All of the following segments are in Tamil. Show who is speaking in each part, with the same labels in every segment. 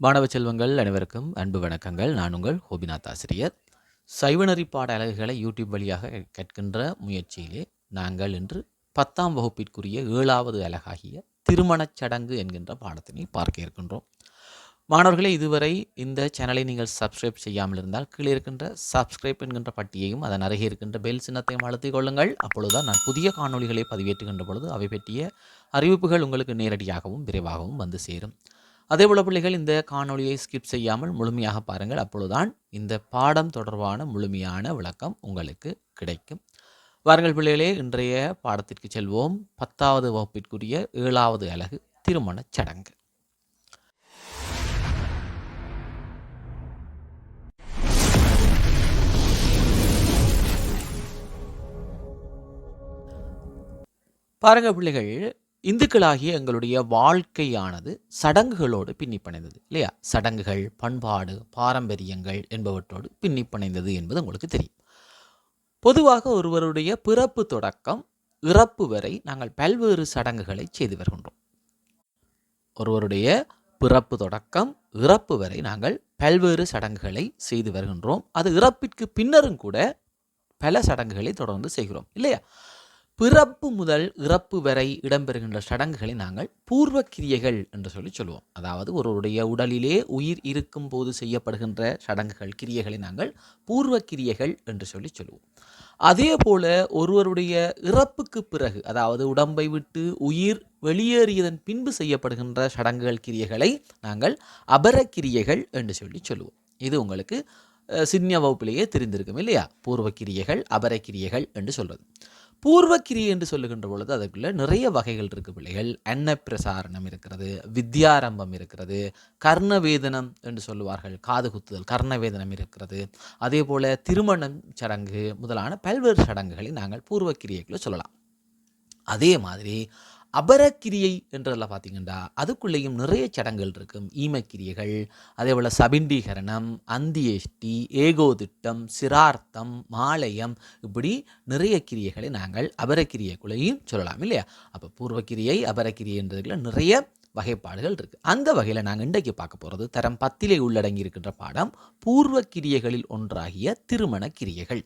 Speaker 1: மாணவ செல்வங்கள் அனைவருக்கும் அன்பு வணக்கங்கள். நான் உங்கள் ஹோபிநாத் ஆசிரியர். சைவநெறி பாட அலகுகளை யூடியூப் வழியாக கேட்கின்ற முயற்சியிலே நாங்கள் இன்று பத்தாம் வகுப்பிற்குரிய ஏழாவது அலகாகிய திருமணச் சடங்கு என்கின்ற பாடத்தினை பார்க்க இருக்கின்றோம். மாணவர்களே இதுவரை இந்த சேனலை நீங்கள் சப்ஸ்கிரைப் செய்யாமல் இருந்தால் கீழே இருக்கின்ற சப்ஸ்கிரைப் என்கின்ற பட்டியையும் அதன் அருகே இருக்கின்ற பெல் சின்னத்தையும் அழுத்திக் கொள்ளுங்கள். அப்பொழுதுதான் நான் புதிய காணொளிகளை பதிவேற்றுகின்ற பொழுது அவை பற்றிய அறிவிப்புகள் உங்களுக்கு நேரடியாகவும் விரைவாகவும் வந்து சேரும். அதே போல் பிள்ளைகள் இந்த காணொளியை ஸ்கிப் செய்யாமல் முழுமையாக பாருங்கள். அப்பொழுதுதான் இந்த பாடம் தொடர்பான முழுமையான விளக்கம் உங்களுக்கு கிடைக்கும். வாருங்கள் பிள்ளைகளே இன்றைய பாடத்திற்கு செல்வோம். பத்தாவது வகுப்பிற்குரிய ஏழாவது அலகு திருமணச் சடங்கு. பாருங்கள் பிள்ளைகள் இந்துக்களாகிய எங்களுடைய வாழ்க்கையானது சடங்குகளோடு பின்னிப்பணைந்தது இல்லையா? சடங்குகள் பண்பாடு பாரம்பரியங்கள் என்பவற்றோடு பின்னிப்பணைந்தது என்பது உங்களுக்கு தெரியும். பொதுவாக ஒருவருடைய பிறப்பு தொடக்கம் இறப்பு வரை நாங்கள் பல்வேறு சடங்குகளை செய்து வருகின்றோம். ஒருவருடைய பிறப்பு தொடக்கம் இறப்பு வரை நாங்கள் பல்வேறு சடங்குகளை செய்து வருகின்றோம். அது இறப்பிற்கு பின்னரும் கூட பல சடங்குகளை தொடர்ந்து செய்கிறோம் இல்லையா? பிறப்பு முதல் இறப்பு வரை இடம்பெறுகின்ற சடங்குகளை நாங்கள் பூர்வ கிரியைகள் என்று சொல்லி சொல்லுவோம். அதாவது ஒருவருடைய உடலிலே உயிர் இருக்கும் போது செய்யப்படுகின்ற சடங்குகள் கிரியைகளை நாங்கள் பூர்வ கிரியைகள் என்று சொல்லி சொல்லுவோம். அதே போல ஒருவருடைய இறப்புக்கு பிறகு அதாவது உடம்பை விட்டு உயிர் வெளியேறியதன் பின்பு செய்யப்படுகின்ற சடங்குகள் கிரியைகளை நாங்கள் அபரக்கிரியைகள் என்று சொல்லி சொல்லுவோம். இது உங்களுக்கு சின்ன வகுப்பிலேயே தெரிந்திருக்கும் இல்லையா? பூர்வ கிரியைகள் அபரக்கிரியைகள் என்று சொல்வது. பூர்வக்கிரி என்று சொல்லுகின்ற பொழுது அதுக்குள்ளே நிறைய வகைகள் இருக்கு பிள்ளைகள். அன்னப்பிரசாரணம் இருக்கிறது வித்யாரம்பம் இருக்கிறது கர்ணவேதனம் என்று சொல்லுவார்கள் காது குத்துதல் கர்ணவேதனம் இருக்கிறது. அதே போல் திருமணம் சடங்கு முதலான பல்வேறு சடங்குகளை நாங்கள் பூர்வக்கிரியைக்குள்ளே சொல்லலாம். அதே மாதிரி அபரக்கிரியை என்றதில் பார்த்தீங்கன்னா அதுக்குள்ளேயும் நிறைய சடங்குகள் இருக்கும். ஈமக்கிரியைகள் அதே போல் சபிண்டீகரணம் அந்தியேஷ்டி ஏகோதிட்டம் சிரார்த்தம் மாலயம் இப்படி நிறைய கிரியைகளை நாங்கள் அபரக்கிரியைக்குள்ளேயும் சொல்லலாம் இல்லையா? அப்போ பூர்வக்கிரியை அபரக்கிரியைன்றதுல நிறைய வகைப்பாடுகள் இருக்குது அந்த வகையில் நாங்கள் இன்றைக்கு பார்க்க போகிறது தரம் பத்திலே உள்ளடங்கி இருக்கின்ற பாடம் பூர்வ கிரியைகளில் ஒன்றாகிய திருமண கிரியைகள்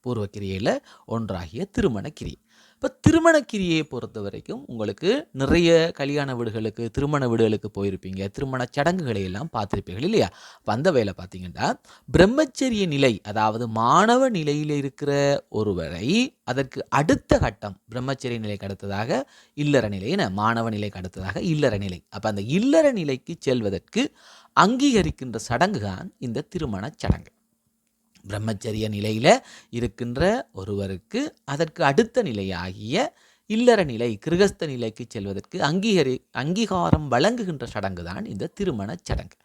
Speaker 1: பூர்வ கிரியையில் ஒன்றாகிய திருமணக்கிரியை இப்போ திருமணக்கிரியை பொறுத்த வரைக்கும் உங்களுக்கு நிறைய கல்யாண வீடுகளுக்கு திருமண வீடுகளுக்கு போயிருப்பீங்க. திருமண சடங்குகளை எல்லாம் பார்த்துருப்பீர்கள் இல்லையா? அப்போ அந்த வேலை பார்த்தீங்கன்னா பிரம்மச்சரிய நிலை அதாவது மாணவ நிலையில் இருக்கிற ஒருவரை அதற்கு அடுத்த கட்டம் பிரம்மச்சரிய நிலைக்கு அடுத்ததாக இல்லற நிலை என்ன மாணவ நிலைக்கு அடுத்ததாக இல்லற நிலை. அப்போ அந்த இல்லற நிலைக்கு செல்வதற்கு அங்கீகரிக்கின்ற சடங்கு தான் இந்த திருமணச் சடங்கு. பிரம்மச்சரிய நிலையில் இருக்கின்ற ஒருவருக்கு அதற்கு அடுத்த நிலையாகிய இல்லற நிலை கிருகஸ்த நிலைக்கு செல்வதற்கு அங்கீகரி அங்கீகாரம் வழங்குகின்ற சடங்கு தான் இந்த திருமணச் சடங்கு.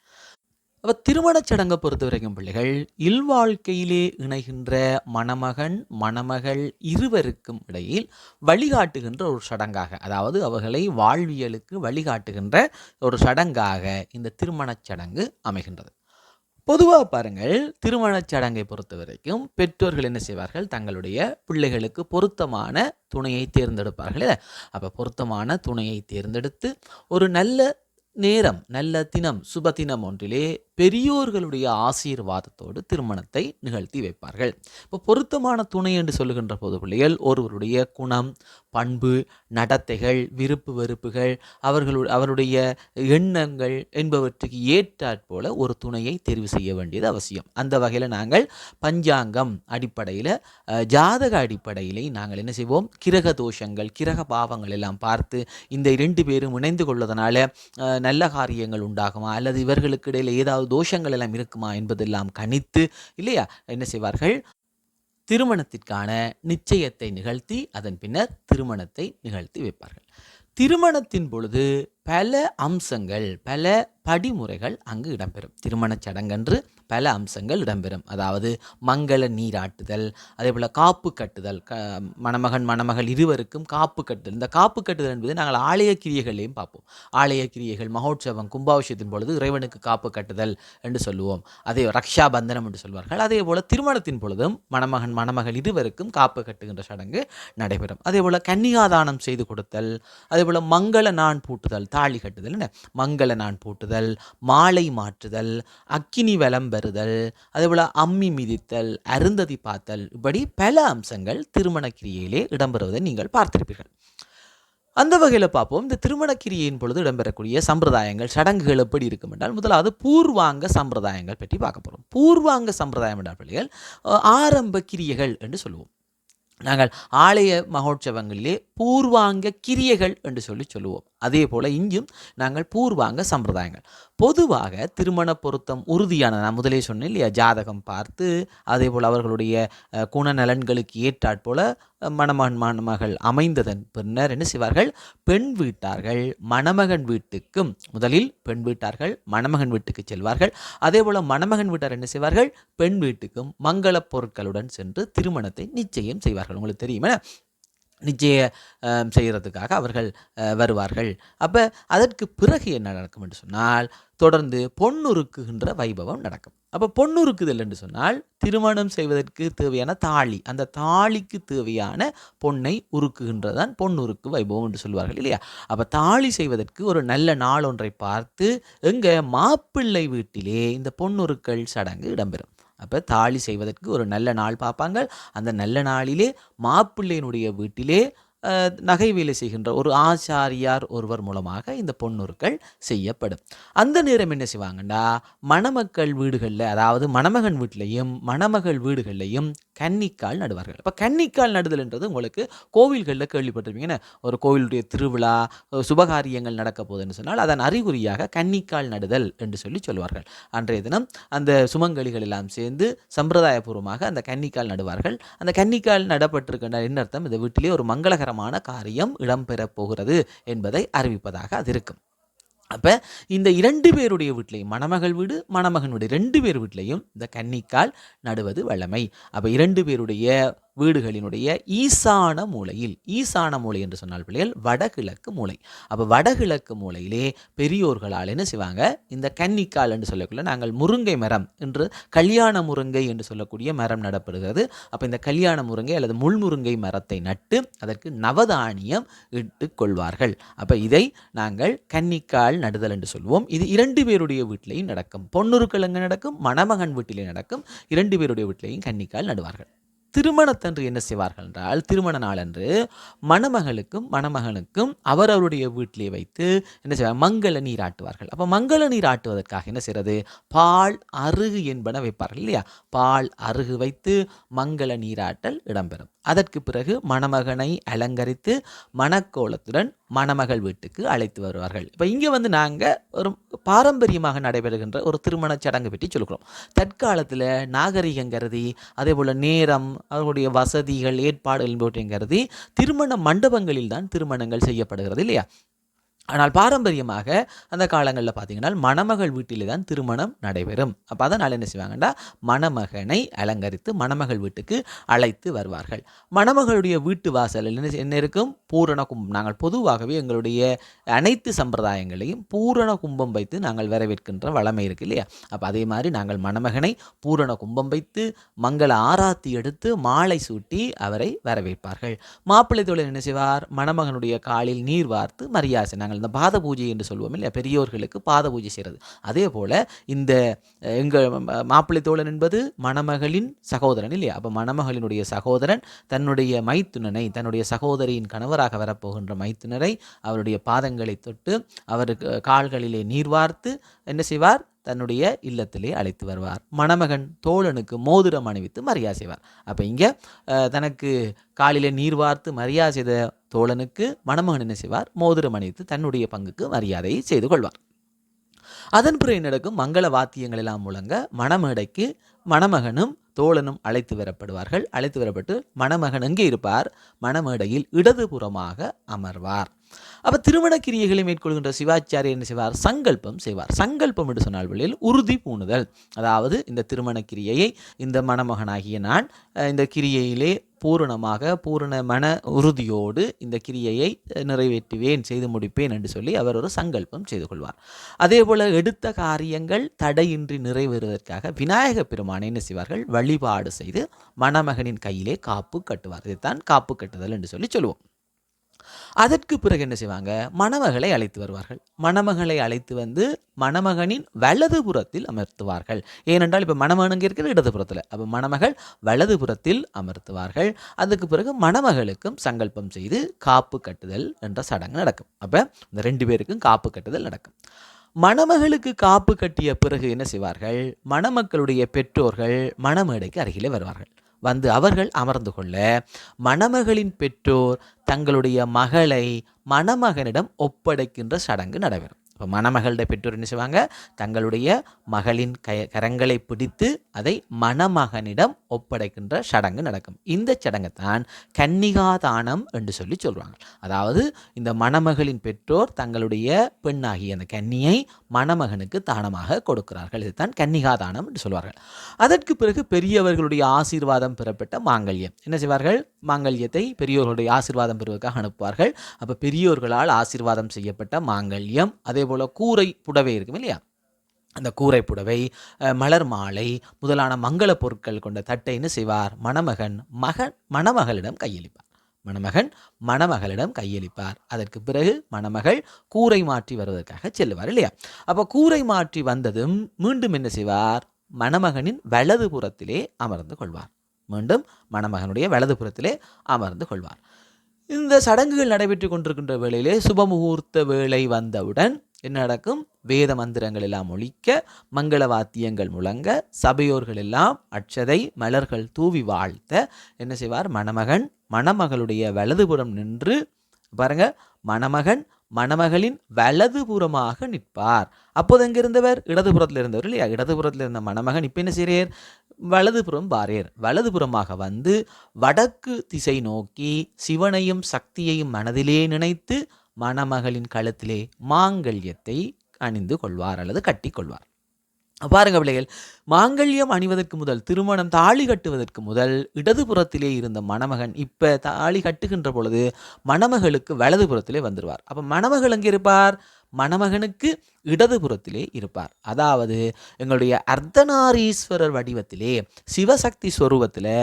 Speaker 1: அப்போ திருமணச் சடங்கை பொறுத்த வரைக்கும் பிள்ளைகள் இல்வாழ்க்கையிலே இணைகின்ற மணமகன் மணமகள் இருவருக்கும் இடையில் வழிகாட்டுகின்ற ஒரு சடங்காக அதாவது அவர்களை வாழ்வியலுக்கு வழிகாட்டுகின்ற ஒரு சடங்காக இந்த திருமணச் சடங்கு அமைகின்றது. பொதுவாக பாருங்கள் திருமணச் சடங்கை பொறுத்த வரைக்கும் பெற்றோர்கள் என்ன செய்வார்கள்? தங்களுடைய பிள்ளைகளுக்கு பொருத்தமான துணையை தேர்ந்தெடுப்பார்கள் அப்போ பொருத்தமான துணையை தேர்ந்தெடுத்து ஒரு நல்ல நேரம் நல்ல தினம் சுப தினம் ஒன்றிலே பெரியோர்களுடைய ஆசீர்வாதத்தோடு திருமணத்தை நிகழ்த்தி வைப்பார்கள். இப்போ பொருத்தமான துணை என்று சொல்லுகின்ற போது பிள்ளைகள் ஒருவருடைய குணம் பண்பு நடத்தைகள் விருப்பு வெறுப்புகள் அவர்களு அவருடைய எண்ணங்கள் என்பவற்றுக்கு ஏற்றாற் போல ஒரு துணையை தெரிவு செய்ய வேண்டியது அவசியம். அந்த வகையில் நாங்கள் பஞ்சாங்கம் அடிப்படையில் ஜாதக அடிப்படையிலே நாங்கள் என்ன செய்வோம்? கிரக தோஷங்கள் கிரக பாவங்கள் எல்லாம் பார்த்து இந்த இரண்டு பேரும் இணைந்து கொள்வதனால நல்ல காரியங்கள் உண்டாகுமா? அல்லது இவர்களுக்கு இடையில் ஏதாவது தோஷங்கள் எல்லாம் இருக்குமா என்பதெல்லாம் கணித்து இல்லையா? என்ன செய்வார்கள்? திருமணத்திற்கான நிச்சயத்தை நிகழ்த்தி அதன் பின்னர் திருமணத்தை நிகழ்த்தி வைப்பார்கள். திருமணத்தின் பொழுது பல அம்சங்கள் பல படிமுறைகள் அங்கு இடம்பெறும். திருமணச் சடங்கன்று பல அம்சங்கள் இடம்பெறும். அதாவது மங்கள நீராட்டுதல் அதே போல் காப்பு கட்டுதல் க மணமகன் மணமகள் இருவருக்கும் காப்பு கட்டுதல். இந்த காப்பு கட்டுதல் என்பது நாங்கள் ஆலய கிரியைகளையும் பார்ப்போம். ஆலய கிரியைகள் மகோற்சவம் கும்பாபிஷேகத்தின் பொழுது இறைவனுக்கு காப்பு கட்டுதல் என்று சொல்லுவோம். அதே ரக்ஷா பந்தனம் என்று சொல்வார்கள். அதே போல் திருமணத்தின் பொழுதும் மணமகன் மணமகள் இருவருக்கும் காப்பு கட்டுகின்ற சடங்கு நடைபெறும். அதே போல் கன்னிகாதானம் செய்து கொடுத்தல் அதே போல் மங்கள நான் பூட்டுதல் தாலி கட்டுதல் என்ன? மங்கள நான் பூட்டுதல் மாலை மாற்றுதல் அக்கினி வலம் பெறுதல் அதேபோல் அம்மி மிதித்தல் அருந்ததி பார்த்தல் இப்படி பல அம்சங்கள் திருமண கிரியையிலே இடம்பெறுவதை நீங்கள் பார்த்திருப்பீர்கள். அந்த வகையில் பார்ப்போம். இந்த திருமண பொழுது இடம்பெறக்கூடிய சம்பிரதாயங்கள் சடங்குகள் எப்படி இருக்கும் என்றால் முதலாவது பூர்வாங்க சம்பிரதாயங்கள் பற்றி பார்க்க போகிறோம் பூர்வாங்க சம்பிரதாயம் என்றால் பிள்ளைகள் ஆரம்ப கிரியைகள் என்று சொல்லுவோம். நாங்கள் ஆலய மகோற்சவங்களிலே பூர்வாங்க கிரியைகள் என்று சொல்லி சொல்லுவோம். அதே போல் இங்கும் நாங்கள் பூர்வாங்க சம்பிரதாயங்கள். பொதுவாக திருமண பொருத்தம் உறுதியான நான் முதலே சொன்னேன் இல்லையா ஜாதகம் பார்த்து அதே போல் அவர்களுடைய குணநலன்களுக்கு ஏற்றாற்போல் மணமகன் மணமகள் அமைந்ததன் பின்னர் என்ன செய்வார்கள்? பெண் வீட்டார்கள் மணமகன் வீட்டுக்கும் முதலில் பெண் வீட்டார்கள் மணமகன் வீட்டுக்கு செல்வார்கள். அதே போல் மணமகன் வீட்டார் என்ன செய்வார்கள்? பெண் வீட்டுக்கும் மங்களப் பொருட்களுடன் சென்று திருமணத்தை நிச்சயம் செய்வார்கள். உங்களுக்கு தெரியுமா நிச்சயம் செய்கிறதுக்காக அவர்கள் வருவார்கள். அப்போ அதற்கு பிறகு என்ன நடக்கும் என்று சொன்னால் தொடர்ந்து பொன்னுருக்குகின்ற வைபவம் நடக்கும். அப்போ பொன்னுருக்குதல் என்று சொன்னால் திருமணம் செய்வதற்கு தேவையான தாலி அந்த தாலிக்கு தேவையான பொன்னை உருக்குகின்றதான் பொன்னுருக்கு வைபவம் என்று சொல்வார்கள் இல்லையா? அப்போ தாலி செய்வதற்கு ஒரு நல்ல நாள் ஒன்றை பார்த்து எங்கள் மாப்பிள்ளை வீட்டிலே இந்த பொன்னுருக்கள் சடங்கு இடம்பெறும். அப்போ தாலி செய்வதற்கு ஒரு நல்ல நாள் பார்ப்பாங்க. அந்த நல்ல நாளிலே மாப்பிள்ளையினுடைய வீட்டிலே நகை வேலை செய்கின்ற ஒரு ஆச்சாரியார் ஒருவர் மூலமாக இந்த பொன்னுருக்கள் செய்யப்படும். அந்த நேரம் என்ன செய்வாங்கன்னா மணமக்கள் வீடுகளில் அதாவது மணமகன் வீட்டிலையும் மணமகள் வீடுகளிலையும் கன்னிக்கால் நடுவார்கள். இப்போ கன்னிக்கால் நடுதல்ன்றது உங்களுக்கு கோவில்களில் கேள்விப்பட்டிருப்பீங்கன்னு ஒரு கோவிலுடைய திருவிழா சுபகாரியங்கள் நடக்க போகுதுன்னு சொன்னால் அதன் அறிகுறியாக கன்னிக்கால் நடுதல் என்று சொல்லி சொல்வார்கள். அன்றைய தினம் அந்த சுமங்கலிகள் எல்லாம் சேர்ந்து சம்பிரதாயபூர்வமாக அந்த கன்னிக்கால் நடுவார்கள். அந்த கன்னிக்கால் நடப்பட்டிருக்கின்ற என்ன அர்த்தம்? இந்த வீட்டிலே ஒரு மங்களகரமான காரியம் இடம்பெறப் போகிறது என்பதை அறிவிப்பதாக அது இருக்கும். அப்போ இந்த இரண்டு பேருடைய வீட்லையும் மணமகள் வீடு மணமகன் வீடு ரெண்டு பேர் வீட்லையும் இந்த கன்னிக்கால் நடுவது வழமை அப்போ இரண்டு பேருடைய வீடுகளினுடைய ஈசான மூலையில் ஈசான மூலை என்று சொன்னால் பிள்ளைகள் வடகிழக்கு மூலை. அப்போ வடகிழக்கு மூலையிலே பெரியோர்களால் என்ன செய்வாங்க? இந்த கன்னிக்கால் என்று சொல்லக்குள்ள நாங்கள் முருங்கை மரம் என்று கல்யாண முருங்கை என்று சொல்லக்கூடிய மரம் நடப்படுகிறது. அப்போ இந்த கல்யாண முருங்கை அல்லது முள்முருங்கை மரத்தை நட்டு அதற்கு நவதானியம் இட்டு கொள்வார்கள். அப்போ இதை நாங்கள் கன்னிக்கால் நடுதல் என்று சொல்வோம். இது இரண்டு பேருடைய வீட்டிலையும் நடக்கும். பொன்னுருக்கள் எங்கே நடக்கும் மணமகன் வீட்டிலே நடக்கும். இரண்டு பேருடைய வீட்டிலையும் கன்னிக்கால் நடுவார்கள். திருமணத்தன்று என்ன செய்வார்கள் என்றால் திருமண நாளன்று மணமகளுக்கும் மணமகனுக்கும் அவரவருடைய வீட்டிலே வைத்து என்ன செய்வார்? மங்கள நீர் ஆட்டுவார்கள். அப்போ மங்கள நீர் ஆட்டுவதற்காக என்ன செய்கிறது பால் அருகு என்பன வைப்பார்கள் இல்லையா? பால் அருகு வைத்து மங்கள நீராட்டல் இடம்பெறும். அதற்கு பிறகு மணமகனை அலங்கரித்து மணக்கோலத்துடன் மணமகள் வீட்டுக்கு அழைத்து வருவார்கள். இப்போ இங்கே வந்து நாங்கள் ஒரு பாரம்பரியமாக நடைபெறுகின்ற ஒரு திருமண சடங்கு பற்றி சொல்கிறோம் தற்காலத்தில் நாகரிகம் கருதி அதே போல் நேரம் அவர்களுடைய வசதிகள் ஏற்பாடுகள் போற்றையும் கருதி திருமண மண்டபங்களில் தான் திருமணங்கள் செய்யப்படுகிறது இல்லையா? ஆனால் பாரம்பரியமாக அந்த காலங்களில் பார்த்தீங்கன்னா மணமகள் வீட்டிலே தான் திருமணம் நடைபெறும். அப்போ அதனால் என்ன செய்வாங்கன்னா மணமகனை அலங்கரித்து மணமகள் வீட்டுக்கு அழைத்து வருவார்கள். மணமகளுடைய வீட்டு வாசலில் என்ன என்ன இருக்கும்? பூரண கும்பம். நாங்கள் பொதுவாகவே எங்களுடைய அனைத்து சம்பிரதாயங்களையும் பூரண கும்பம் வைத்து நாங்கள் வரவேற்கின்ற வளமை இருக்கு இல்லையா? அப்போ அதே மாதிரி நாங்கள் மணமகனை பூரண கும்பம் வைத்து மங்கள ஆராத்தி எடுத்து மாலை சூட்டி அவரை வரவேற்பார்கள். மாப்பிள்ளை தொழில் என்ன செய்வார்? மணமகனுடைய காலில் நீர் வார்த்து மரியாதை நாங்கள் இந்த பாத பூஜை என்று சொல்லுவோம் இல்லையா? பெரியோர்களுக்கு பாத பூஜை செய்கிறது. அதே போல் இந்த எங்கள் மாப்பிள்ளை தோழன் என்பது மணமகளின் சகோதரன் இல்லையா? அப்போ மணமகளினுடைய சகோதரன் தன்னுடைய மைத்துனனை தன்னுடைய சகோதரியின் கணவராக வரப்போகின்ற மைத்துனரை அவருடைய பாதங்களை தொட்டு அவருக்கு கால்களிலே நீர் வார்த்து என்ன செய்வார்? தன்னுடைய இல்லத்திலே அழைத்து வருவார். மணமகன் தோழனுக்கு மோதிரம் அணிவித்து மரியாதை செய்வார். அப்போ இங்கே தனக்கு காலிலே நீர் வார்த்து மரியாதை செய்த தோழனுக்கு மணமகன் என்ன செய்வார்? மோதிரம் அணிவித்து தன்னுடைய பங்குக்கு மரியாதையை செய்து கொள்வார். அதன் பிறகு நடக்கும் மங்கள வாத்தியங்கள் எல்லாம் முழங்க மணமேடைக்கு மணமகனும் தோழனும் அழைத்து வரப்படுவார்கள். அழைத்து வரப்பட்டு மணமகன் எங்கே இருப்பார்? மணமேடையில் இடதுபுறமாக அமர்வார். அப்ப திருமண கிரியைகளை மேற்கொள்கின்ற சிவாச்சாரியர் என்ன செய்வார்? சங்கல்பம் செய்வார். சங்கல்பம் என்று சொன்னால் வழியில் உறுதி பூணுதல். அதாவது இந்த திருமண கிரியையை இந்த மணமகனாகிய நான் இந்த கிரியையிலே பூரணமாக பூரண மன உறுதியோடு இந்த கிரியையை நிறைவேற்றுவேன் செய்து முடிப்பேன் என்று சொல்லி அவர் ஒரு சங்கல்பம் செய்து கொள்வார். அதே போல் எடுத்த காரியங்கள் தடையின்றி நிறைவேறுவதற்காக விநாயக பெருமானை என்ன செய்வார்கள்? வழிபாடு செய்து மணமகனின் கையிலே காப்பு கட்டுவார். இதைத்தான் காப்பு கட்டுதல் என்று சொல்லி சொல்லுவோம். அதற்கு பிறகு என்ன செய்வாங்க? மணமகளை அழைத்து வருவார்கள். மணமகளை அழைத்து வந்து மணமகனின் வலது புறத்தில் அமர்த்துவார்கள். ஏனென்றால் இப்போ மணமகனுங்க இருக்கிறது இடதுபுறத்தில் அப்போ மணமகள் வலது புறத்தில் அமர்த்துவார்கள். அதுக்கு பிறகு மணமகளுக்கும் சங்கல்பம் செய்து காப்பு கட்டுதல் என்ற சடங்கு நடக்கும். அப்போ இந்த ரெண்டு பேருக்கும் காப்பு கட்டுதல் நடக்கும். மணமகளுக்கு காப்பு கட்டிய பிறகு என்ன செய்வார்கள்? மணமக்களுடைய பெற்றோர்கள் மணமேடைக்கு அருகிலே வருவார்கள். வந்து அவர்கள் அமர்ந்து கொள்ள மணமகளின் பெற்றோர் தங்களுடைய மகளை மணமகனிடம் ஒப்படைக்கின்ற சடங்கு நடைபெறும். இப்போ மணமகளுடைய பெற்றோர் என்ன செய்வாங்க? தங்களுடைய மகளின் க கரங்களை பிடித்து அதை மணமகனிடம் ஒப்படைக்கின்ற சடங்கு நடக்கும். இந்த சடங்கைத்தான் கன்னிகாதானம் என்று சொல்லி சொல்கிறாங்க அதாவது இந்த மணமகளின் பெற்றோர் தங்களுடைய பெண்ணாகிய அந்த கன்னியை மணமகனுக்கு தானமாக கொடுக்கிறார்கள். இதுதான் கன்னிகாதானம் என்று சொல்வார்கள். அதற்கு பிறகு பெரியவர்களுடைய ஆசீர்வாதம் பெறப்பட்ட மாங்கல்யம். என்ன செய்வார்கள்? மாங்கல்யத்தை பெரியோர்களுடைய ஆசீர்வாதம் பெறுவதற்காக அனுப்புவார்கள். அப்போ பெரியோர்களால் ஆசீர்வாதம் செய்யப்பட்ட மாங்கல்யம் அதே போல கூரை புடவை இருக்கும் இல்லையா? அந்த கூரை புடவை மலர் மாலை முதலான மங்கள பொருட்கள் கொண்ட தட்டைன்னு செய்வார்? மணமகன் மகன் மணமகளிடம் கையளிப்பார். மணமகன் மணமகளிடம் கையளிப்பார். அதற்கு பிறகு மணமகள் கூரை மாற்றி வருவதற்காக செல்லுவார் இல்லையா? அப்போ கூரை மாற்றி வந்ததும் மீண்டும் என்ன செய்வார்? மணமகனின் வலது புறத்திலே அமர்ந்து கொள்வார். மீண்டும் மணமகனுடைய வலது புறத்திலே அமர்ந்து கொள்வார். இந்த சடங்குகள் நடைபெற்று கொண்டிருக்கின்ற வேளையிலே சுபமுகூர்த்த வேளை வந்தவுடன் என்ன நடக்கும்? வேத மந்திரங்கள் எல்லாம் ஒழிக்க மங்கள வாத்தியங்கள் முழங்க சபையோர்கள் எல்லாம் அட்சதை மலர்கள் தூவி வாழ்த்த என்ன செய்வார்? மணமகன் மணமகளுடைய வலதுபுறம் நின்று பாருங்க மணமகன் மணமகளின் வலதுபுறமாக நிற்பார். அப்போது எங்க இருந்தவர் இடதுபுறத்தில் இருந்தவர் இல்லையா? இடதுபுறத்தில் இருந்த மணமகன் இப்போ என்ன செய்கிறார்? வலதுபுறம் பாரியர் வலதுபுறமாக வந்து வடக்கு திசை நோக்கி சிவனையும் சக்தியையும் மனதிலே நினைத்து மணமகளின் கழுத்திலே மாங்கல்யத்தை அணிந்து கொள்வார் அல்லது கட்டி கொள்வார். பாருங்க பிள்ளைகள் மாங்கல்யம் அணிவதற்கு முதல் திருமணம் தாலி கட்டுவதற்கு முதல் இடதுபுறத்திலே இருந்த மணமகன் இப்ப தாலி கட்டுகின்ற பொழுது மணமகளுக்கு வலதுபுறத்திலே வந்துடுவார் அப்ப மணமகள் எங்கே இருப்பார்? மணமகனுக்கு இடதுபுறத்திலே இருப்பார். அதாவது எங்களுடைய அர்த்தநாரீஸ்வரர் வடிவத்திலே சிவசக்தி ஸ்வரூபத்தில்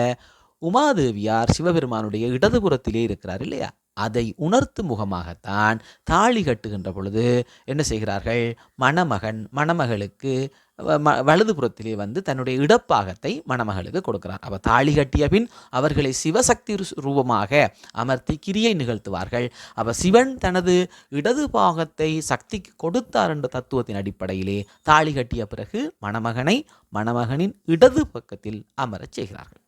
Speaker 1: உமாதேவியார் சிவபெருமானுடைய இடதுபுறத்திலே இருக்கிறார் இல்லையா? அதை உணர்த்தும் முகமாகத்தான் தாலி கட்டுகின்ற பொழுது என்ன செய்கிறார்கள்? மணமகன் மணமகளுக்கு வ- ம- வலதுபுறத்திலே வந்து தன்னுடைய இடப்பாகத்தை மணமகளுக்கு கொடுக்கிறார். அவர் தாலி கட்டிய பின் அவர்களை சிவசக்தி ரூபமாக அமர்த்தி கிரியை நிகழ்த்துவார்கள். அவர் சிவன் தனது இடது பாகத்தை சக்திக்கு கொடுத்தார் என்ற தத்துவத்தின் அடிப்படையிலே தாலி கட்டிய பிறகு மணமகனை மணமகனின் இடது பக்கத்தில் அமரச் செய்கிறார்கள்.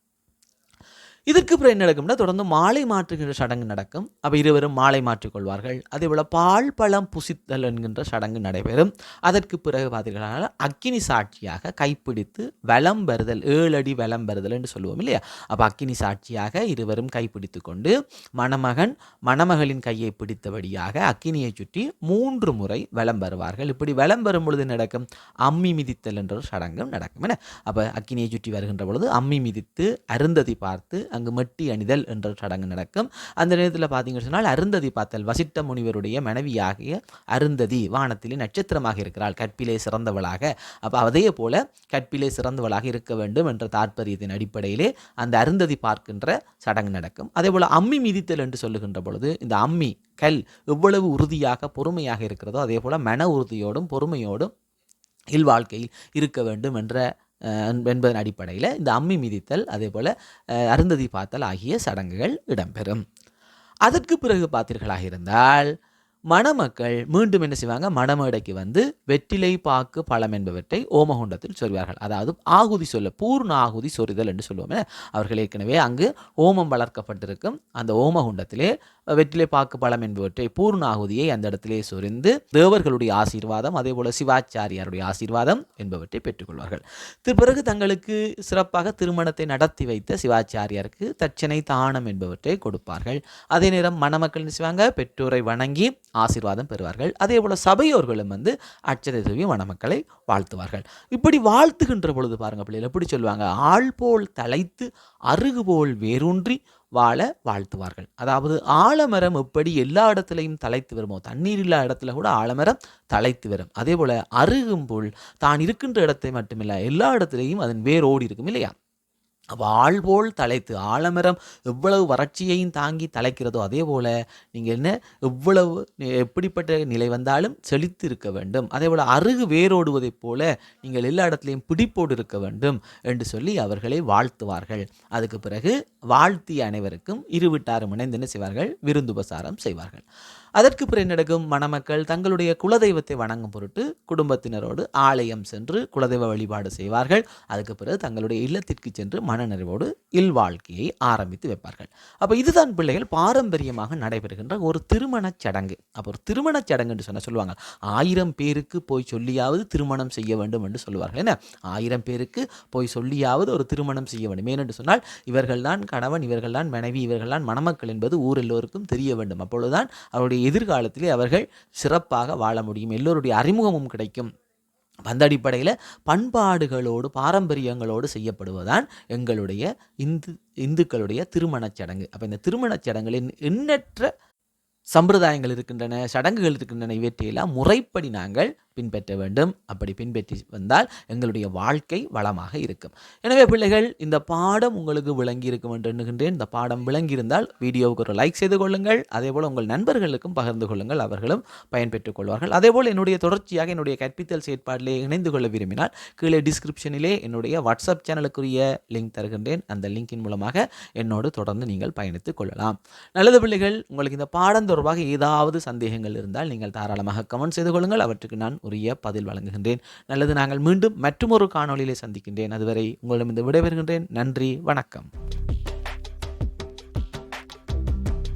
Speaker 1: இதற்கு பிறகு என்ன நடக்கும்னா தொடர்ந்து மாலை மாற்றுகின்ற சடங்கு நடக்கும். அப்போ இருவரும் மாலை மாற்றிக்கொள்வார்கள் அதே போல் பால் பழம் புசித்தல் என்கின்ற சடங்கு நடைபெறும். அதற்கு பிறகு பார்த்தீங்கன்னா அக்கினி சாட்சியாக கைப்பிடித்து வலம் வருதல் ஏழு அடி வலம் வருதல் என்று சொல்லுவோம் இல்லையா? அப்போ அக்கினி சாட்சியாக இருவரும் கைப்பிடித்து கொண்டு மணமகன் மணமகளின் கையை பிடித்தபடியாக அக்கினியை சுற்றி மூன்று முறை வலம் வருவார்கள். இப்படி வலம் வரும் பொழுது நடக்கும்? அம்மி மிதித்தல் என்ற சடங்கும் நடக்கும். என்ன? அப்போ அக்கினியை சுற்றி வருகின்ற பொழுது அம்மி மிதித்து அருந்ததி பார்த்து அங்கு மெட்டி அணிதல் என்ற சடங்கு நடக்கும். அந்த நேரத்தில் பார்த்தீங்கன்னு சொன்னால் அருந்ததி பார்த்தல் வசிட்ட முனிவருடைய மனைவியாகிய அருந்ததி வானத்திலே நட்சத்திரமாக இருக்கிறாள். கற்பிலே சிறந்தவளாக. அப்போ அதே போல கற்பிலே சிறந்தவளாக இருக்க வேண்டும் என்ற தாற்பயத்தின் அடிப்படையிலே அந்த அருந்ததி பார்க்கின்ற சடங்கு நடக்கும். அதே போல் அம்மி மிதித்தல் என்று சொல்லுகின்ற பொழுது இந்த அம்மி கல் எவ்வளவு உறுதியாக பொறுமையாக இருக்கிறதோ அதே போல் மன உறுதியோடும் பொறுமையோடும் இல்வாழ்க்கையில் இருக்க வேண்டும் என்ற என்பதன் அடிப்படையில் இந்த அம்மி மிதித்தல் அதே போல் அருந்ததி பார்த்தல் ஆகிய சடங்குகள் இடம்பெறும். அதற்கு பிறகு பார்த்தீர்களாக இருந்தால் மணமக்கள் மீண்டும் என்ன செய்வாங்க? மணமேடைக்கு வந்து வெற்றிலை பாக்கு பழம் என்பவற்றை ஓமகுண்டத்தில் சொல்வார்கள் அதாவது ஆகுதி சொல்ல பூர்ண ஆகுதி சொரிதல் என்று சொல்லுவோமே அவர்கள் ஏற்கனவே அங்கு ஓமம் வளர்க்கப்பட்டிருக்கும். அந்த ஓமகுண்டத்திலே வெற்றிலை பாக்கு பழம் என்பவற்றை பூர்ணாகுதியை அந்த இடத்திலே சொரிந்து தேவர்களுடைய ஆசீர்வாதம் அதே போல சிவாச்சாரியாருடைய ஆசீர்வாதம் என்பவற்றை பெற்றுக்கொள்வார்கள். பிறகு தங்களுக்கு சிறப்பாக திருமணத்தை நடத்தி வைத்த சிவாச்சாரியாருக்கு தட்சணை தானம் என்பவற்றை கொடுப்பார்கள். அதே நேரம் மணமக்கள் செய்வாங்க? பெற்றோரை வணங்கி ஆசீர்வாதம் பெறுவார்கள். அதே போல சபையோர்களும் வந்து அச்சதை தூவி மணமக்களை வாழ்த்துவார்கள். இப்படி வாழ்த்துகின்ற பொழுது பாருங்க பிள்ளைகள் எப்படி சொல்லுவாங்க? ஆள் போல் தலைத்து அருகு போல் வேரூன்றி வாழ வாழ்த்துவார்கள். அதாவது ஆலமரம் எப்படி எல்லா இடத்துலையும் தலைத்து வருமோ தண்ணீர் இல்லா இடத்துல கூட ஆலமரம் தலைத்து வரும். அதே போல அருகும்போல் தான் இருக்கின்ற இடத்தை மட்டுமில்ல எல்லா இடத்துலையும் அதன் வேரோடி இருக்கும் இல்லையா? அப்போ போல் தலைத்து ஆலமரம் எவ்வளவு வறட்சியையும் தாங்கி தலைக்கிறதோ அதே போல் நீங்கள் என்ன எவ்வளவு எப்படிப்பட்ட நிலை வந்தாலும் செழித்து இருக்க வேண்டும். அதே போல் அருகு வேரோடுவதைப் போல நீங்கள் எல்லா இடத்துலையும் பிடிப்போடு இருக்க வேண்டும் என்று சொல்லி அவர்களை வாழ்த்துவார்கள். அதுக்கு பிறகு வாழ்த்திய அனைவருக்கும் இரு இணைந்து என்ன செய்வார்கள்? விருந்துபசாரம் செய்வார்கள். அதற்கு பிறகு நடக்கும்? மணமக்கள் தங்களுடைய குலதெய்வத்தை வணங்கும் பொருட்டு குடும்பத்தினரோடு ஆலயம் சென்று குலதெய்வ வழிபாடு செய்வார்கள். அதுக்கு பிறகு தங்களுடைய இல்லத்திற்கு சென்று மனநிறைவோடு இல்வாழ்க்கையை ஆரம்பித்து வைப்பார்கள். அப்போ இதுதான் பிள்ளைகள் பாரம்பரியமாக நடைபெறுகின்ற ஒரு திருமணச் சடங்கு. அப்போ ஒரு திருமணச் சடங்கு என்று சொன்ன சொல்லுவாங்க. ஆயிரம் பேருக்கு போய் சொல்லியாவது திருமணம் செய்ய வேண்டும் என்று சொல்லுவார்கள். என்ன? ஆயிரம் பேருக்கு போய் சொல்லியாவது ஒரு திருமணம் செய்ய வேண்டும். ஏனென்று சொன்னால் இவர்கள்தான் கணவன் இவர்கள்தான் மனைவி இவர்கள்தான் மணமக்கள் என்பது ஊர் எல்லோருக்கும் தெரிய வேண்டும். அப்பொழுதுதான் அவருடைய எதிர்காலத்திலே அவர்கள் சிறப்பாக வாழ முடியும். எல்லோருடைய அறிமுகமும் கிடைக்கும். அந்த அடிப்படையில் பண்பாடுகளோடு பாரம்பரியங்களோடு செய்யப்படுவதுதான் எங்களுடைய இந்து இந்துக்களுடைய திருமணச் சடங்கு. அப்போ இந்த திருமணச் சடங்குகளின் எண்ணற்ற சம்பிரதாயங்கள் இருக்கின்றன சடங்குகள் இருக்கின்றன இவற்றையெல்லாம் முறைப்படி நாங்கள் பின்பற்ற வேண்டும். அப்படி பின்பற்றி வந்தால் எங்களுடைய வாழ்க்கை வளமாக இருக்கும். எனவே பிள்ளைகள் இந்த பாடம் உங்களுக்கு விளங்கி இருக்கும் என்று எண்ணுகின்றேன். இந்த பாடம் விளங்கியிருந்தால் வீடியோவுக்கு ஒரு லைக் செய்து கொள்ளுங்கள். அதே போல் உங்கள் நண்பர்களுக்கும் பகிர்ந்து கொள்ளுங்கள். அவர்களும் பயன்பெற்றுக் கொள்வார்கள். அதே போல் என்னுடைய தொடர்ச்சியாக என்னுடைய கற்பித்தல் செயற்பாட்டிலே இணைந்து கொள்ள விரும்பினால் கீழே டிஸ்கிரிப்ஷனிலே என்னுடைய வாட்ஸ்அப் சேனலுக்குரிய லிங்க் தருகின்றேன். அந்த லிங்கின் மூலமாக என்னோடு தொடர்ந்து நீங்கள் பயணித்துக் கொள்ளலாம். நல்லது பிள்ளைகள் உங்களுக்கு இந்த பாடம் தொடர்பாக ஏதாவது சந்தேகங்கள் இருந்தால் நீங்கள் தாராளமாக கமெண்ட் செய்து கொள்ளுங்கள். அவற்றுக்கு நான் உரிய பதில் வழங்குகின்றேன். நல்லது நாங்கள் மீண்டும் மற்றொரு காணொலியிலே சந்திக்கின்றேன். அதுவரை உங்களிடம் இந்த விடைபெறுகின்றேன். நன்றி வணக்கம்.